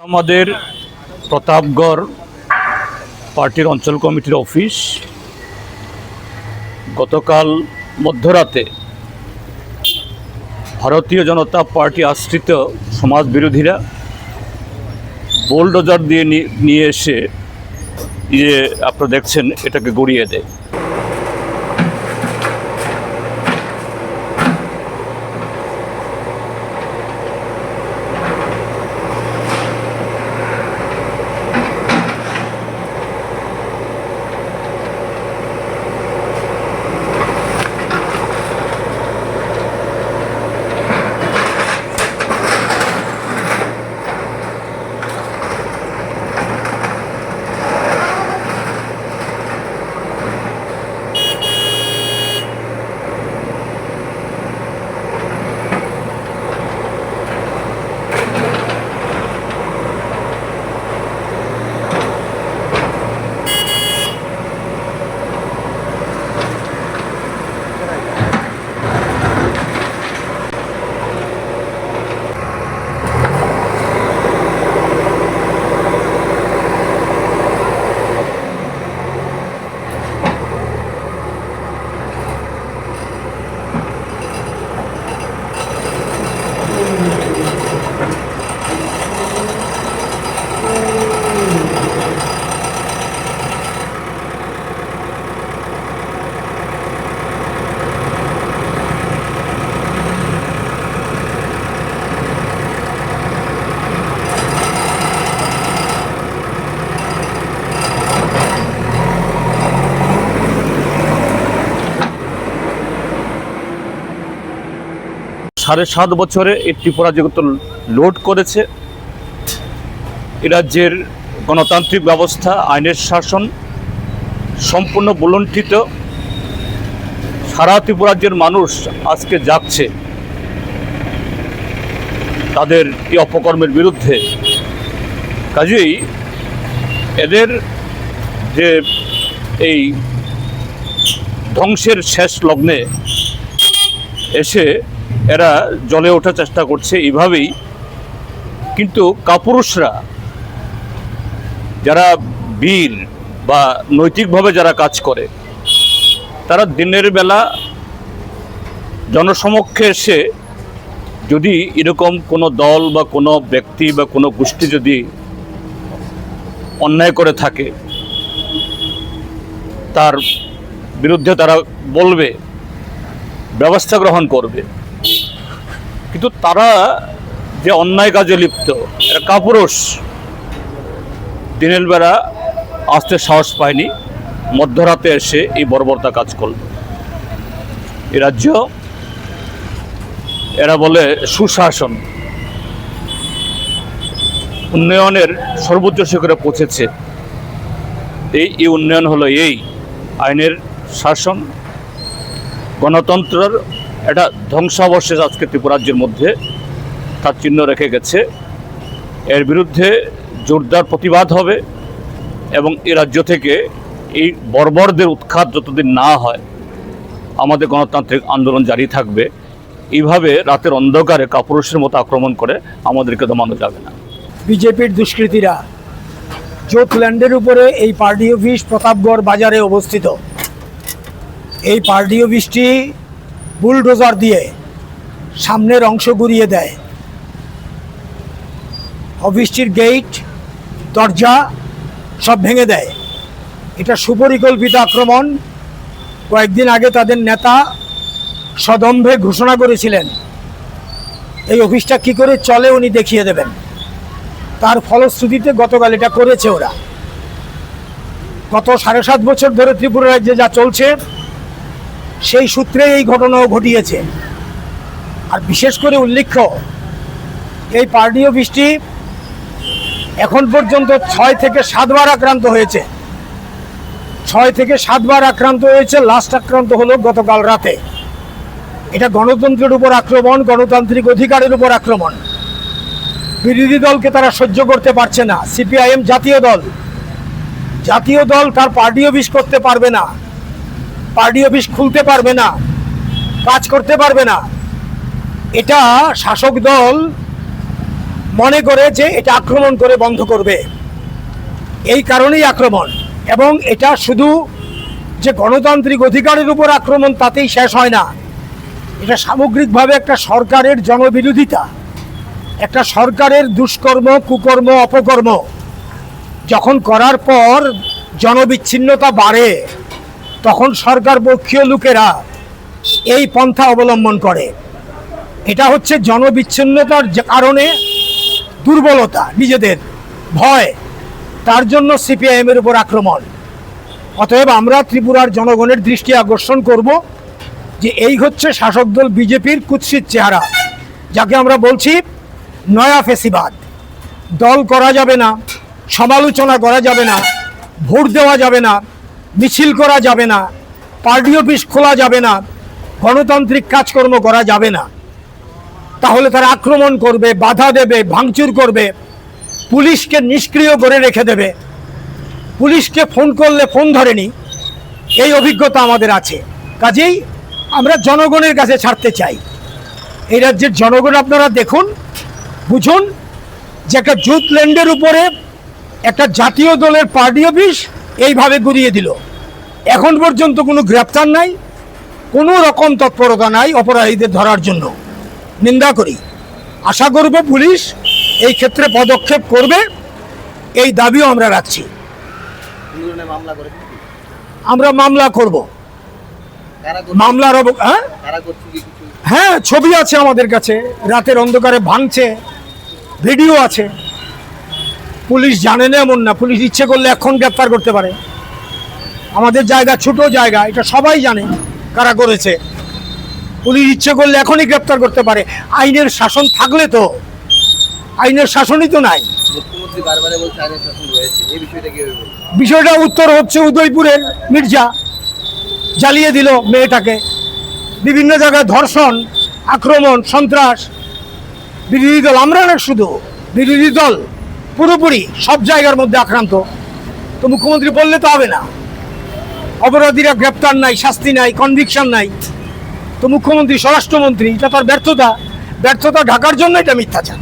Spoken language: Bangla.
আমাদের প্রতাপগড় পার্টির অঞ্চল কমিটির অফিস গতকাল মধ্যরাতে ভারতীয় জনতা পার্টি আশ্রিত সমাজ বিরোধীরা বোলডোজার দিয়ে নিয়ে এসে যে আপনারা দেখছেন, এটাকে গড়িয়ে দেয়। সাড়ে সাত বছরে এই ত্রিপুরা যেহেতু লোড করেছে। রাজ্যের গণতান্ত্রিক ব্যবস্থা, আইনের শাসন সম্পূর্ণ বুলণ্ঠিত সারা ত্রিপুরা রাজ্যের মানুষ আজকে যাচ্ছে তাদের এই অপকর্মের বিরুদ্ধে। কাজেই এদের যে এই ধ্বংসের শেষ লগ্নে এসে এরা জলে ওঠার চেষ্টা করছে এইভাবেই কিন্তু কাপুরুষরা, যারা বীর বা নৈতিকভাবে যারা কাজ করে, তারা দিনের বেলা জনসমক্ষে এসে যদি এরকম কোনো দল বা কোনো ব্যক্তি বা কোনো গোষ্ঠী যদি অন্যায় করে থাকে, তার বিরুদ্ধে তারা বলবে, ব্যবস্থা গ্রহণ করবে। কিন্তু তারা যে অন্যায় কাজে লিপ্ত, এরা কাপুরুষ। দিনের বেলা আসতে সাহস পায়নি, মধ্যরাতে এসে এই বর্বরতা কাজ করল। এ রাজ্য, এরা বলে সুশাসন। উন্নয়নের সর্বোচ্চ শিখরে পৌঁছেছে। এই এই উন্নয়ন হলো এই আইনের শাসন। গণতন্ত্রের একটা ধ্বংসাবশেষ আজকে ত্রিপুরাজ্যের মধ্যে তার চিহ্ন রেখে গেছে। এর বিরুদ্ধে জোরদার প্রতিবাদ হবে এবং এ রাজ্য থেকে এই বর্বরদের উৎখাত যতদিন না হয়, আমাদের গণতান্ত্রিক আন্দোলন জারি থাকবে। এইভাবে রাতের অন্ধকারে কাপুরুষের মতো আক্রমণ করে আমাদেরকে দমানো যাবে না। বিজেপির দুষ্কৃতীরা জোথল্যান্ডের উপরে এই পার্টি অফিস প্রতাপগড় বাজারে অবস্থিত। এই পার্টি অফিসটি বুলডোজার দিয়ে সামনের অংশ গুড়িয়ে দেয়। অফিসটির গেট, দরজা সব ভেঙে দেয়। এটা সুপরিকল্পিত আক্রমণ। কয়েকদিন আগে তাদের নেতা সদম্ভে ঘোষণা করেছিলেন, এই অফিসটা কি করে চলে উনি দেখিয়ে দেবেন। তার ফলশ্রুতিতে গতকাল এটা করেছে ওরা। গত সাড়ে সাত বছর ধরে ত্রিপুরা রাজ্যে যা চলছে সেই সূত্রে এই ঘটনাও ঘটিয়েছে। আর বিশেষ করে উল্লেখ্য, এই পার্টি অফিসটি এখন পর্যন্ত ছয় থেকে সাতবার আক্রান্ত হয়েছে। ছয় থেকে সাতবার আক্রান্ত হয়েছে, লাস্ট আক্রান্ত হলো গতকাল রাতে। এটা গণতন্ত্রের উপর আক্রমণ, গণতান্ত্রিক অধিকারের উপর আক্রমণ। বিরোধী দলকে তারা সহ্য করতে পারছে না। সিপিআইএম জাতীয় দল। জাতীয় দল তার পার্টি অফিস করতে পারবে না। পার্টি অফিস খুলতে পারবে না, কাজ করতে পারবে না। এটা শাসক দল মনে করে যে এটা আক্রমণ করে বন্ধ করবে। এই কারণেই আক্রমণ। এবং এটা শুধু যে গণতান্ত্রিক অধিকারের উপর আক্রমণ তাতেই শেষ হয় না। এটা সামগ্রিকভাবে একটা সরকারের জনবিরোধিতা। একটা সরকারের দুষ্কর্ম, কুকর্ম, অপকর্ম। যখন করার পর জনবিচ্ছিন্নতা বাড়ে তখন সরকার পক্ষীয় লোকেরা এই পন্থা অবলম্বন করে। এটা হচ্ছে জনবিচ্ছিন্নতার কারণে দুর্বলতা, নিজেদের ভয়, তার জন্য সিপিআইএমের উপর আক্রমণ। অতএব আমরা ত্রিপুরার জনগণের দৃষ্টি আকর্ষণ করব যে এই হচ্ছে শাসক দল বিজেপির কুৎসিত চেহারা, যাকে আমরা বলছি নয়া ফেসিবাদ। দল করা যাবে না, সমালোচনা করা যাবে না, ভোট দেওয়া যাবে না মিছিল করা যাবে না, পার্টি অফিস খোলা যাবে না, গণতান্ত্রিক কাজকর্ম করা যাবে না। তাহলে তারা আক্রমণ করবে, বাধা দেবে, ভাঙচুর করবে, পুলিশকে নিষ্ক্রিয় করে রেখে দেবে। পুলিশকে ফোন করলে ফোন ধরেনি, এই অভিজ্ঞতা আমাদের আছে। কাজেই আমরা জনগণের কাছে ছাড়তে চাই। এই রাজ্যের জনগণ আপনারা দেখুন, বুঝুন যে একটা জুথ ল্যান্ডের উপরে একটা জাতীয় দলের পার্টি অফিস এইভাবে গুড়িয়ে দিল। এখন পর্যন্ত কোনো গ্রেপ্তার নাই কোনো রকম তৎপরতা নাই অপরাধীদের ধরার জন্য। নিন্দা করি। আশা করব পুলিশ এই ক্ষেত্রে পদক্ষেপ করবে এই দাবিও আমরা রাখছি? আমরা মামলা করব। মামলার হ্যাঁ? হ্যাঁ ছবি আছে আমাদের কাছে। রাতের অন্ধকারে ভাঙছে ভিডিও আছে। পুলিশ জানে না এমন না। পুলিশ ইচ্ছে করলে এখন গ্রেপ্তার করতে পারে। আমাদের জায়গা ছোট জায়গা এটা সবাই জানে কারা করেছে। পুলিশ ইচ্ছে করলে এখনই গ্রেপ্তার করতে পারে। আইনের শাসন থাকলে তো আইনের শাসনই তো নাই। বিষয়টা উত্তর হচ্ছে উদয়পুরের মির্জা। জ্বালিয়ে দিল মেয়েটাকে। বিভিন্ন জায়গায় ধর্ষণ আক্রমণ সন্ত্রাস। বিরোধী দল আমরা না শুধু বিরোধী দল। পুরোপুরি সব জায়গার মধ্যে আক্রান্ত। তো মুখ্যমন্ত্রী বললে তো হবে না। অপরাধীরা গ্রেপ্তার নাই, শাস্তি নাই কনভিকশন নাই। তো মুখ্যমন্ত্রী, স্বরাষ্ট্রমন্ত্রী, এটা তার ব্যর্থতা। ব্যর্থতা ঢাকার জন্য এটা মিথ্যাচার।